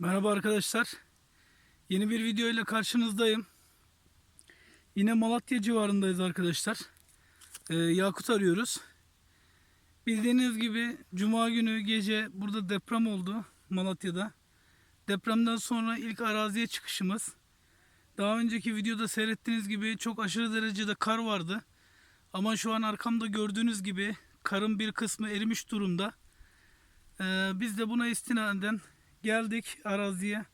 Merhaba arkadaşlar. Yeni bir video ile karşınızdayım. Yine Malatya civarındayız arkadaşlar. Ee, Yakut arıyoruz. Bildiğiniz gibi Cuma günü gece burada deprem oldu Malatya'da. Depremden sonra ilk araziye çıkışımız. Daha önceki videoda seyrettiğiniz gibi çok aşırı derecede kar vardı. Ama şu an arkamda gördüğünüz gibi karın bir kısmı erimiş durumda. Ee, biz de buna istinaden geldik araziye.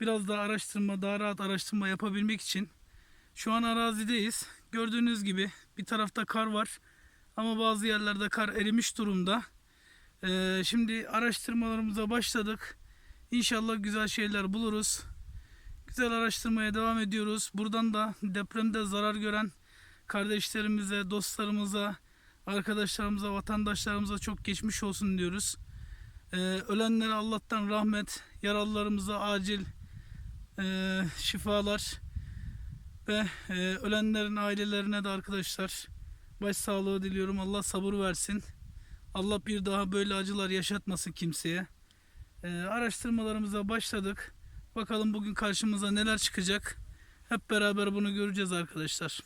Biraz daha araştırma, daha rahat araştırma yapabilmek için. Şu an arazideyiz. Gördüğünüz gibi bir tarafta kar var. Ama bazı yerlerde kar erimiş durumda. Ee, şimdi araştırmalarımıza başladık. İnşallah güzel şeyler buluruz. Güzel araştırmaya devam ediyoruz. Buradan da depremde zarar gören kardeşlerimize, dostlarımıza, arkadaşlarımıza, vatandaşlarımıza çok geçmiş olsun diyoruz. Ee, ölenlere Allah'tan rahmet, yaralılarımıza acil e, şifalar ve e, ölenlerin ailelerine de arkadaşlar başsağlığı diliyorum. Allah sabır versin. Allah bir daha böyle acılar yaşatmasın kimseye. Ee, araştırmalarımıza başladık. Bakalım bugün karşımıza neler çıkacak. Hep beraber bunu göreceğiz arkadaşlar.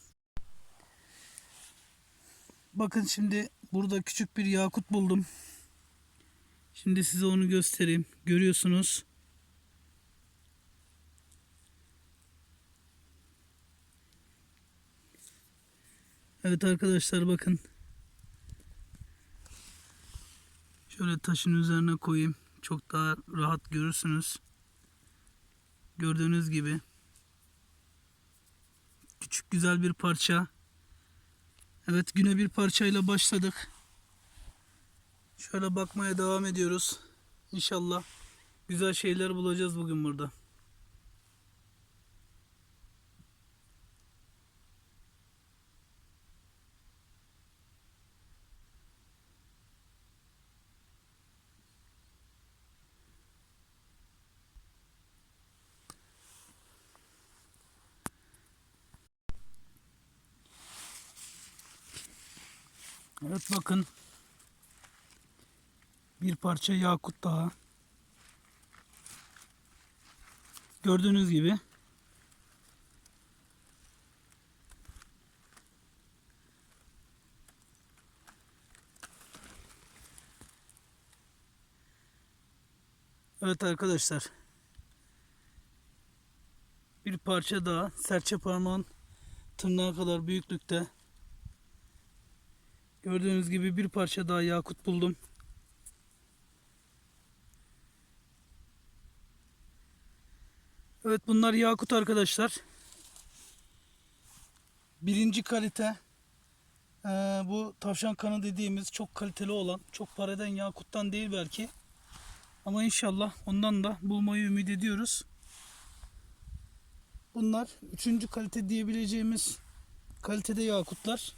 Bakın şimdi burada küçük bir yakut buldum. Şimdi size onu göstereyim. Görüyorsunuz. Evet arkadaşlar bakın. Şöyle taşın üzerine koyayım. Çok daha rahat görürsünüz. Gördüğünüz gibi. Küçük güzel bir parça. Evet güne bir parçayla başladık. Şöyle bakmaya devam ediyoruz. İnşallah güzel şeyler bulacağız bugün burada. Evet bakın bir parça yakut daha. Gördüğünüz gibi. Evet arkadaşlar. Bir parça daha serçe parmağın tırnağı kadar büyüklükte. Gördüğünüz gibi bir parça daha yakut buldum. Evet bunlar yakut arkadaşlar. Birinci kalite ee, bu tavşan kanı dediğimiz çok kaliteli olan çok para eden yakuttan değil belki. Ama inşallah ondan da bulmayı ümit ediyoruz. Bunlar üçüncü kalite diyebileceğimiz kalitede yakutlar.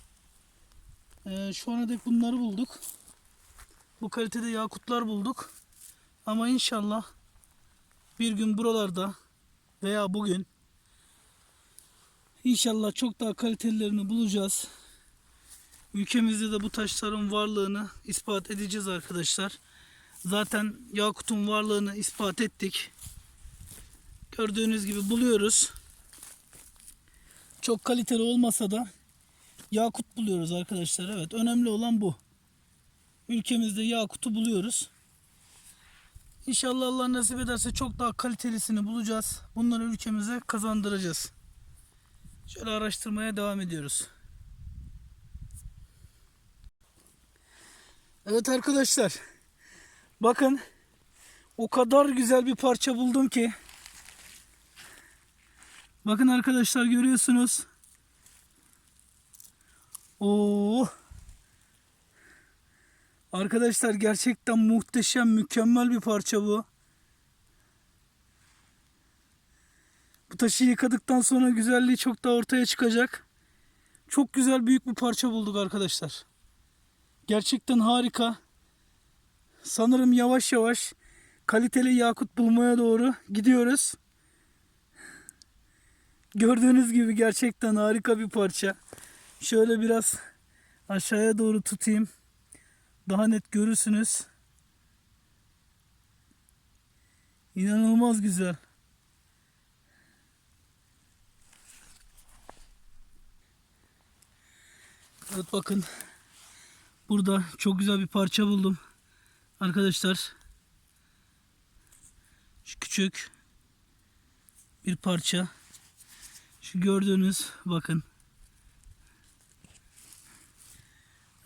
Ee, şu ana dek bunları bulduk. Bu kalitede yakutlar bulduk. Ama inşallah bir gün buralarda veya bugün inşallah çok daha kalitelilerini bulacağız. Ülkemizde de bu taşların varlığını ispat edeceğiz arkadaşlar. Zaten yakutun varlığını ispat ettik. Gördüğünüz gibi buluyoruz. Çok kaliteli olmasa da yakut buluyoruz arkadaşlar. Evet önemli olan bu. Ülkemizde yakutu buluyoruz. İnşallah Allah nasip ederse çok daha kalitelisini bulacağız. Bunları ülkemize kazandıracağız. Şöyle araştırmaya devam ediyoruz. Evet arkadaşlar. Bakın o kadar güzel bir parça buldum ki. Bakın arkadaşlar görüyorsunuz. Oo. Arkadaşlar gerçekten muhteşem, mükemmel bir parça bu. Bu taşı yıkadıktan sonra güzelliği çok daha ortaya çıkacak. Çok güzel büyük bir parça bulduk arkadaşlar. Gerçekten harika. Sanırım yavaş yavaş kaliteli yakut bulmaya doğru gidiyoruz. Gördüğünüz gibi gerçekten harika bir parça. Şöyle biraz aşağıya doğru tutayım. Daha net görürsünüz. İnanılmaz güzel. Evet bakın. Burada çok güzel bir parça buldum. Arkadaşlar. Şu küçük bir parça. Şu gördüğünüz bakın.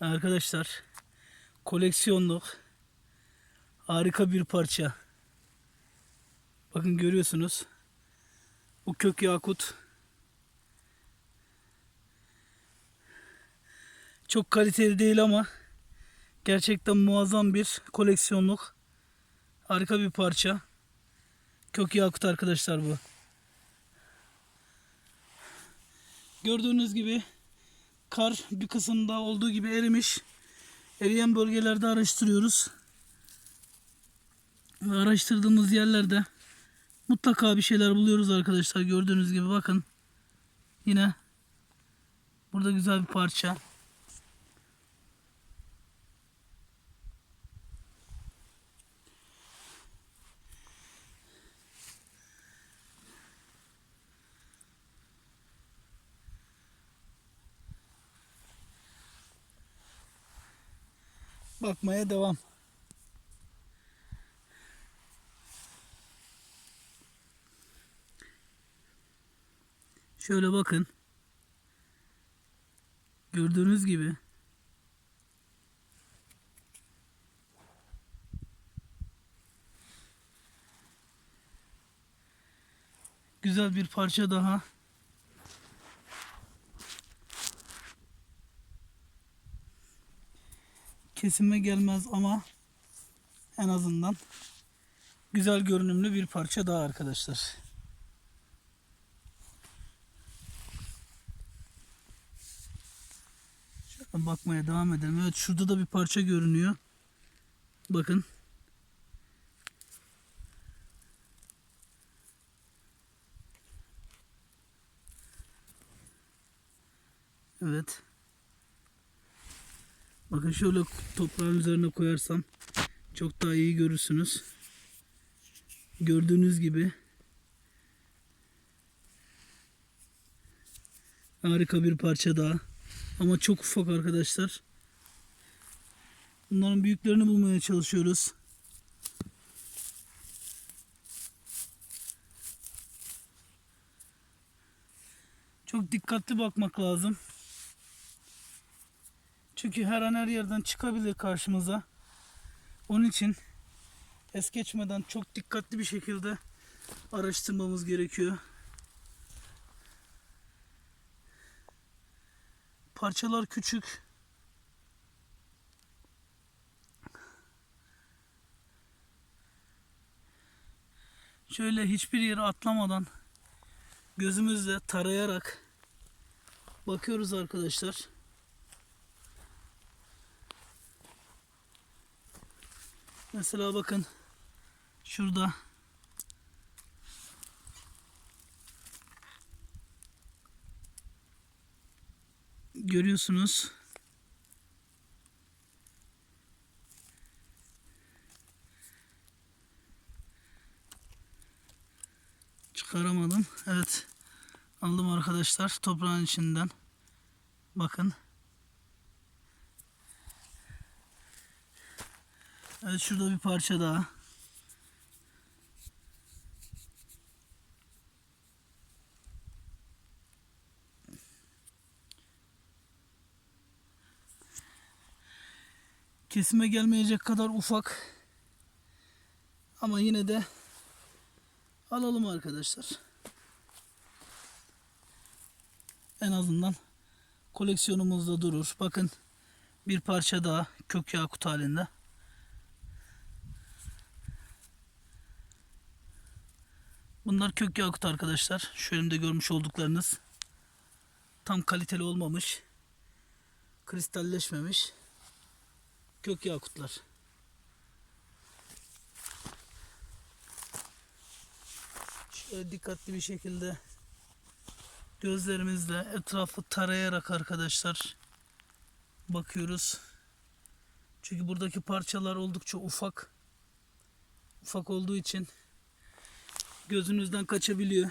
Arkadaşlar koleksiyonluk harika bir parça. Bakın görüyorsunuz. Bu kök yakut. Çok kaliteli değil ama gerçekten muazzam bir koleksiyonluk. Harika bir parça. Kök yakut arkadaşlar bu. Gördüğünüz gibi kar bir kısımda olduğu gibi erimiş. Eriyen bölgelerde araştırıyoruz. Ve araştırdığımız yerlerde mutlaka bir şeyler buluyoruz arkadaşlar. Gördüğünüz gibi bakın. Yine burada güzel bir parça. Bakmaya devam. Şöyle bakın. Gördüğünüz gibi güzel bir parça daha. Kesime gelmez ama en azından güzel görünümlü bir parça daha arkadaşlar. Şöyle bakmaya devam edelim. Evet şurada da bir parça görünüyor. Bakın. Evet. Bakın şöyle toprağın üzerine koyarsam çok daha iyi görürsünüz. Gördüğünüz gibi harika bir parça daha. Ama çok ufak arkadaşlar. Bunların büyüklerini bulmaya çalışıyoruz. Çok dikkatli bakmak lazım. Çünkü her an her yerden çıkabilir karşımıza. Onun için es geçmeden çok dikkatli bir şekilde araştırmamız gerekiyor. Parçalar küçük. Şöyle hiçbir yere atlamadan gözümüzle tarayarak bakıyoruz arkadaşlar. Mesela bakın şurada görüyorsunuz. Çıkaramadım. Evet. Aldım arkadaşlar toprağın içinden. Bakın. Evet şurada bir parça daha. Kesime gelmeyecek kadar ufak. Ama yine de alalım arkadaşlar. En azından koleksiyonumuzda durur. Bakın bir parça daha kök yakut halinde. Bunlar kök yakut arkadaşlar. Şu elimde görmüş olduklarınız. Tam kaliteli olmamış. Kristalleşmemiş. Kök yakutlar. Şöyle dikkatli bir şekilde gözlerimizle etrafı tarayarak arkadaşlar bakıyoruz. Çünkü buradaki parçalar oldukça ufak. Ufak olduğu için gözünüzden kaçabiliyor.